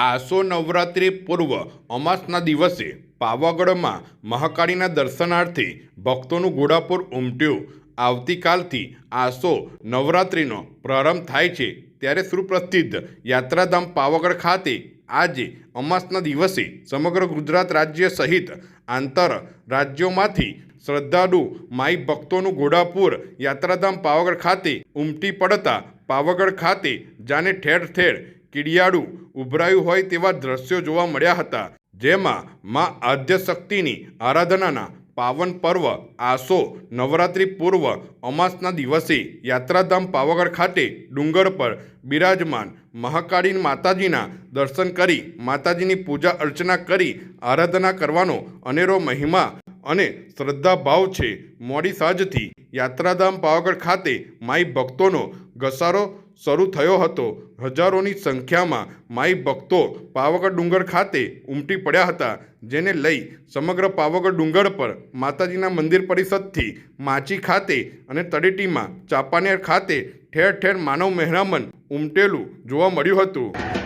આસો નવરાત્રિ પૂર્વ અમાસના દિવસે પાવાગઢમાં મહાકાળીના દર્શનાર્થે ભક્તોનું ઘોડાપુર ઉમટ્યું. આવતીકાલથી આસો નવરાત્રિનો પ્રારંભ થાય છે ત્યારે સુપ્રસિદ્ધ યાત્રાધામ પાવાગઢ ખાતે આજે અમાસના દિવસે સમગ્ર ગુજરાત રાજ્ય સહિત આંતર રાજ્યોમાંથી શ્રદ્ધાળુ માઈ ભક્તોનું ઘોડાપુર યાત્રાધામ પાવાગઢ ખાતે ઉમટી પડતા પાવાગઢ ખાતે જાણે ઠેર ઠેર કીડિયાળું ઉભરાયું હોય તેવા દ્રશ્યો જોવા મળ્યા હતા, જેમાં મા આદ્યશક્તિની આરાધનાના પાવન પર્વ, આસો, નવરાત્રિ પૂર્વ, અમાસના દિવસે યાત્રાધામ પાવાગઢ ખાતે ડુંગર પર બિરાજમાન મહાકાળી માતાજીના દર્શન કરી માતાજીની પૂજા અર્ચના કરી આરાધના કરવાનો અનેરો મહિમા અને શ્રદ્ધાભાવ છે. મોડી સાંજથી યાત્રાધામ પાવાગઢ ખાતે માઈ ભક્તોનો ઘસારો શરૂ થયો હતો. હજારોની સંખ્યામાં માઈ ભક્તો પાવાગઢ ડુંગર ખાતે ઉમટી પડ્યા હતા, જેને લઈ સમગ્ર પાવાગઢ ડુંગર પર માતાજીના મંદિર પરિષદથી માચી ખાતે અને તળેટીમાં ચાંપાનેર ખાતે ઠેર ઠેર માનવ મહેરામન ઉમટેલું જોવા મળ્યું હતું.